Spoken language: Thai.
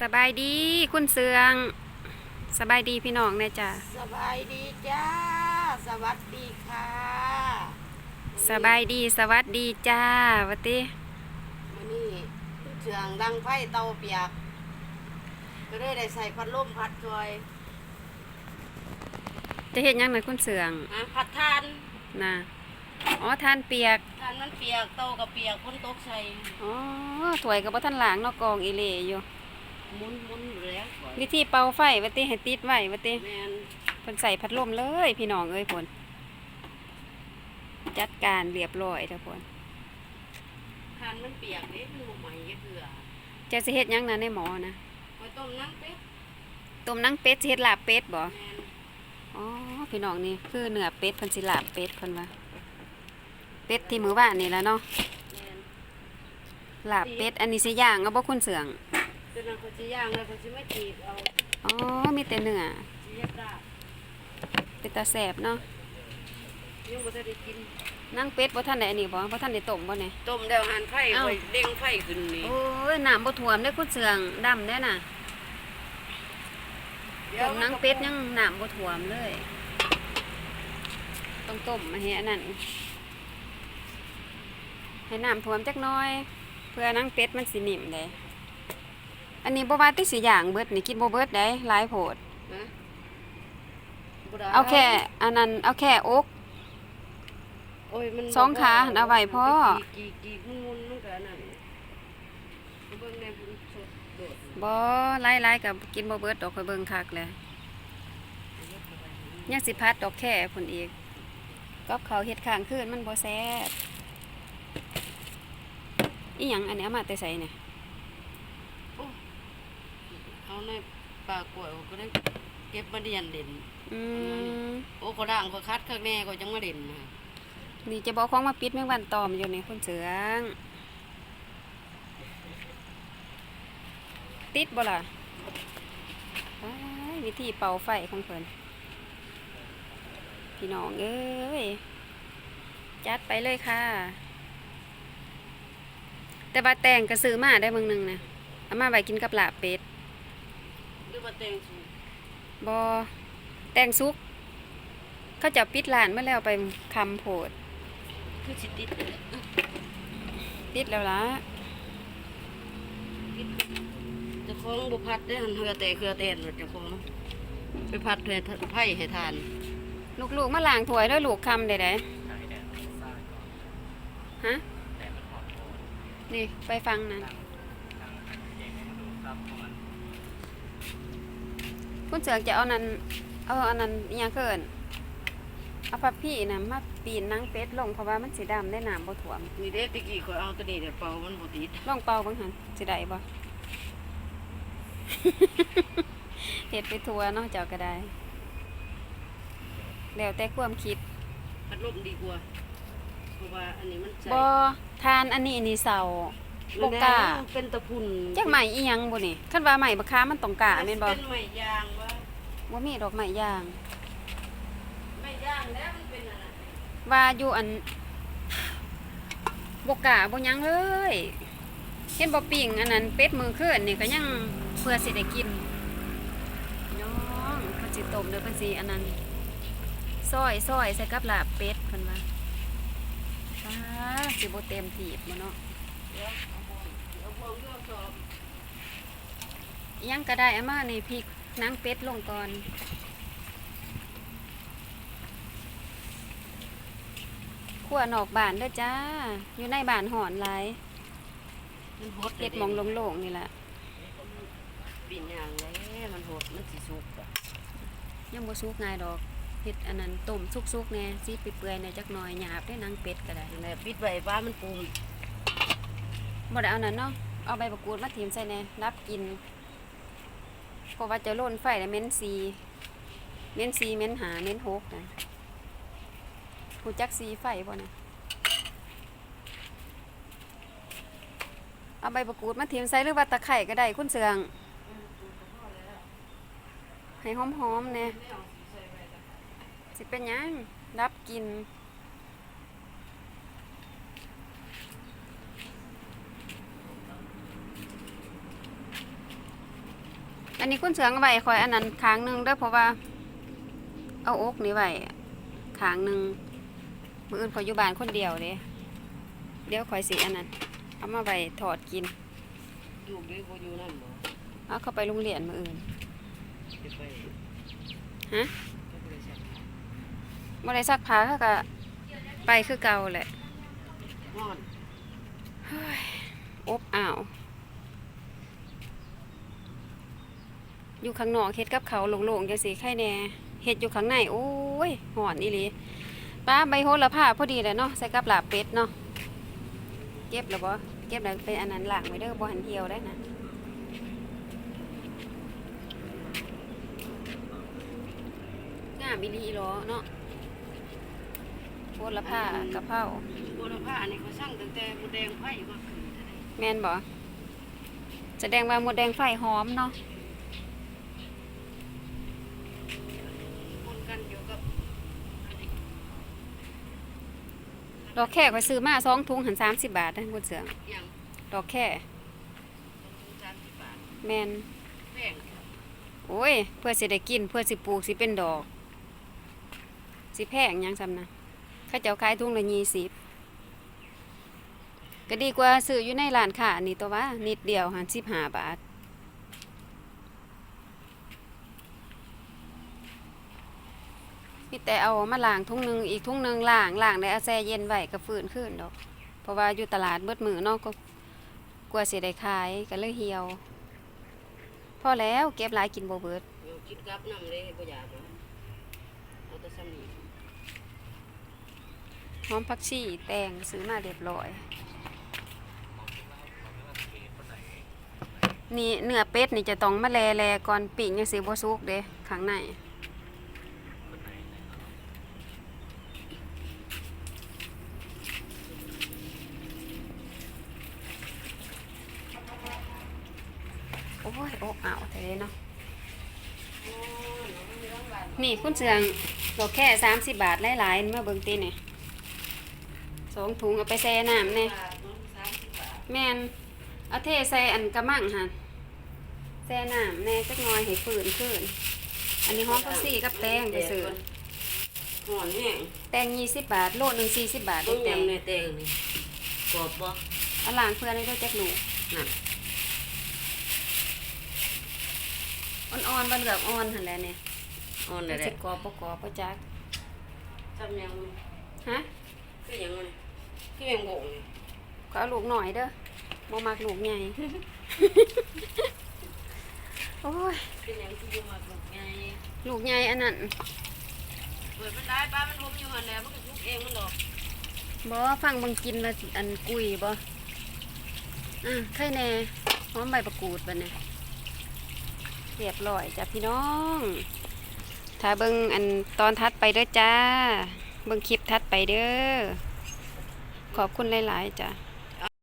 สบายดีคุณเสืองสบายดีพี่น้องเนี่ยจ้ะสบายดีจ้า สวัสดีค่ะ สบายดีสวัสดีจ้าวะติวันนี้เชืองดังไฟเตาเปียก ก็เลยได้ใส่พัดลมพัดจอย จะเห็นยังไงคุณเสืองอะพัดทานนะอ๋อทานเปียกทานมันเปียกเตากับเปียกคนตกใส่อ๋อถวยกับบ่ท่านหลางเนอกกองอีเหลอยู่ห มุนหมุนอยู่แล้ววิธีเป่าไฟวะติให้ติดไว้วะติแมนเพิ่นใส่พัดลมเลย พี่น้องเอ้ยพนจัดการเรียบร้อยทุกคนทานมันเปียกเด้มันบ่ใหม่ก็คือจะสิเฮ็ดหยังนะในหมอนะไว้ต้มน้ำเป็ดต้มนังเป็ดสิเฮ็ดลาบเป็ดบ่ แมนอ๋อพี่น้องนี่คือเนื้อเป็ดเพิ่นสิลาบเป็ดเพิ่นว่าเป็ดที่มื้อวานนี่แหละเนาะแมนลาบเป็ดอันนี้สิย่างเอาบ่คุณเสือง จนนั้นเขาจะย่างแล้วเขาจะไม่จีบเอาอ๋อ มีแต่เนื้อสิเรียบราบเป็นตาแสบเนาะยังบ่ทันได้กินนั่งเป็ดบ่ทันได้อันนี้บ่บ่ทันได้ต้มบ่เนี่ยต้มแล้วหันไฟเอ้าไว้เด้งไฟขึ้นนี่โอ้ยน้ำบ่ท่วมเด้อคุณเสืองดำเด้อน่ะต้มนังเป็ดยังน้ำบ่ท่วมเลย ต้องต้มมาให้อันนั้นให้น้ำท่วมจักหน่อย เพื่อนังเป็ดมันสินิ่มได้ อันนี้บ่ว่าติสิย่างเบิดนี่กินบ่เบิดได้หลายโพด นะบ่ได้เอาแค่อันนั้นเอาแค่อกโอ้ยมันสองขาหันเอาไว้พ่อ กี่กี่กี่มุนๆมันก็อันนั่นเบิ่งในบุญสดโดดบ่หลายๆกับกินบ่เบิดดอกค่อยเบิ่งคักแหละยังสิพัดดอกแค่พุ่นอีกกับเขาวเฮ็ดข้างคืนมันบ่แซ่บอีหยังอันนี้เอามาแต่ไสเนี่ย เอาใน ปากกล้วยก็ได้เก็บมาเรียนเด่นอืมโอ้ก็ด่างก็คัดข้างแน่ก็จังมาเด่นนะนี่จะบอกของมาปิดแมงวันตอมอยู่นี่คุณเสืองติดบ่ล่ะอ้ายวิธีเป่าไฟของเพิ่นพี่น้องเอ้ยจัดไปเลยค่ะ แต่ว่าแตงก็ซื้อมาได้เมืองหนึงนะเอามาไว้กินกับลาบเป็ดหรือว่า แตงสูงบอแตงซุก เขาจะปิดร้านเมื่อแล้วไปคำโพดคือสิติดเลยติดแล้วล่ะเจะคล้าของบุพัดได้หันเหือแต่เหือแตนเจะคล้าของไปพัดให้ไผ่ให้ทาน ลูกๆมาล้างถ้วยด้วยลูกคำได้ไดฮะ นี่ ไปฟังนะ คุณเสือกจะเอานั้นเอาอันนั้นอิหยังเกินเอาพับพี่นะมาปีนนังเป็ดลงเพราะว่ามันสีดำได้น้ำบ่ถ่วมนี่เด้ตะกี้ข่อยเอาตัวนี้เดี๋ยวเป่ามันบ่ติดลองเป่าบ้างหันสิได้บ่เห็ดไปทัวเนาะเจ้าก็ได้แล้วแต่ความคิดพัดลมดีกว่าเพราะว่าอันนี้มันใส่บ่ทานอันนี้อันนี้เสา มันบ่กล้ามันเป็นตะพุ่นจักใหม่อีหยังบ่นี่คันว่าใหม่บักค้ามันต้องกล้าแม่นบ่เป็นไม้ยางว่าบ่มีดอกไม้ย่างไม้ยางแล้วมันเป็นอะไรว่าอยู่อันบ่กล้าบ่หยังเลยเห็นบ่ปิ้งอันนั้นเป็ดมือคืนนี่ก็ยังเพื่อสิได้กินน้องเพิ่นสิต้มเด้อเพิ่นสิอันนั้นซอยซอยใส่กับลาบเป็ดเพิ่นว่าอ้าสิบ่เต็มถีบบ่เนาะ เดี๋ยวเอาบ่วงเอาบ่วงย่อสอบ อิห ยังก็ได้เอามานี่พริกนางเป็ดลงก่อน ขั่วนอกบ้านเด้อจ้า อยู่ในบ้านหอนหลายมันหดเฮ็ดหมองโล่งๆนี่ล่ะปีนยางแล้วมันหดมันสิสุกอะยังบ่สุกง่ายดอกเฮ็ดอันนั้นต้มสุกๆแหน่สิเปื่อยๆแหน่จักหน่อยหยาบได้นางเป็ดก็ได้นั่นแหละปิดไว้ฟ้ามันปูนบ่ได้เอานั้นเนาะเอาใบมะกรูดมาถิ่มใส่แหน่รับกิน เพราะว่าจะล่นไฟแล้วเม็นสีเม็นสีเม็นหาเม็นหกนะผู้จักสีไฟบ่นะเอาใบมะกูดมาถิ่มใส่หรือว่าตะไคร่ก็ได้คุณเสือง ให้หอมๆแหน่ยสิเป็นยังรับกิน อันนี้คุณเสืองไว้คอยอันนั้นค้างหนึ่งเด้อเพราะว่า เอาอกนี่ไว้ค้างหนึ่งมืออื่นขอยอยู่บ้านคนเดียวเด้เดี๋ยวคอยสิอันนั้น เอามาไว้ถอดกินอยู่บีบ่อยู่นั่นบ่เอาเข้าไปโรงเรียนมืออื่นฮะบ่ได้ซักผ้าเขาก็ไปคือเก่าแหละนอนอบอ้าว อยู่ข้างนอกเฮ็ดกับเขาวโล่งๆจังซี่ไข่แน่เฮ็ดอยู่ข้างในโอ้ยหอนอีหลีป้าใบโหระพาพอดีแหละเนาะใส่กับลาบเป็ดเนาะเก็บแล้วบ่เก็บแล้วไปอันนั้นล้างไว้เด้อบ่หันเหี่ยวได้นะงามอีหลีอีหลอเนาะโหระพากะเพราบัวละผ้านี่เขาสั่งตั้งแต่หมูแดงไผ่มาขึ้นเท่าใดแม่นบ่แสดงว่าหมดแดงไฟหอมเนาะ คนกันเกี่ยวกับอันนี้ ดอกแค่ข่อยซื้อมาสองถุงหันสามสิบบาทนะคุณเสืองอย่างดอกแค่สามสิบบาทแมนแพงโอ้ย เพื่อสิได้กินเพื่อสิปลูกสิเป็นดอก สิแพงหยังซำนะเข้าเจ้าขายถุงละยี่สิบก็ดีกว่าซื้ออยู่ในร้านค้านี่ตัวว่านิดเดียวหันสิบห้าบาท พี่แต่เอามาล้างทุ่งหนึ่งอีกทุ่งหนึ่งล้างล้างได้เอาแช่เย็นไว้ก็ฟื้นขึ้นดอก เพราะว่าอยู่ตลาดเบิดมือเนาะก็กลัวเสียได้ขายก็เลยเหี่ยวพอแล้วเก็บหลายกินบ่เบิดอยู่คิดกับน้ำเลยบ่อยากบ่เอาแต่ซ้ำนี้หอมผักชีแตงซื้อมาเรียบร้อย นี่เนื้อเป็ดนี่จะต้องมาแลแลก่อนปิ้งยังสิบ่สุกเด้ข้างในโอ้ ยโอ้เอาแต่เด้เนาะนี่คุณเสืองดอกแค่สามสิบบาทหลายๆเมื่อเบิ่งตีนี่สองถุงเอาไปแช่น้ำเนี่ยบาทเนาะสามสิบบาทแม่นเอาเทใส่อันกระมังหันแช่น้ำแน่จักหน่อยให้ฝืนขึ้นอันนี้หอมผักชีกับแตงไปซื้อหอนแห้งแตงยี่สิบบาทโลหนึ่งสี่สิบบาทต้ได้มแตงยำในแตงนี่กรอบบ่เอาล่างเพื่อนให้ด้วยจักหนูน่ะ อ่อนๆบนเหลือกอ่อนหันแหล้วเนี่ยอ่อนเลมัยนแหสิละกรอบบ่กรอบบ่จักทำยังฮะคือหยังนี่คือแมงบงนี่ก็เอาลูกหน่อยเด้อบ่มักลูกใหญ่ โอ้ยคือหยังที่อยู่มาปลูกไงลูกใหญ่อันนั้นเปิดมันได้ป้ามันทมอยู่หั่นแหละมันก็ปลูกเองมันดอกบ่ฟังเบังกินแล้วสิอันกุยบ่อะไข่แน่หอมใบประกูดบัดนี้ เรียบร้อยจ้ะพี่น้อง ถ้าเบิ้งอันตอนทัดไปเด้อจ้า เบิ้งคลิปทัดไปเด้อ ขอบคุณหลาย ๆ จ้ะ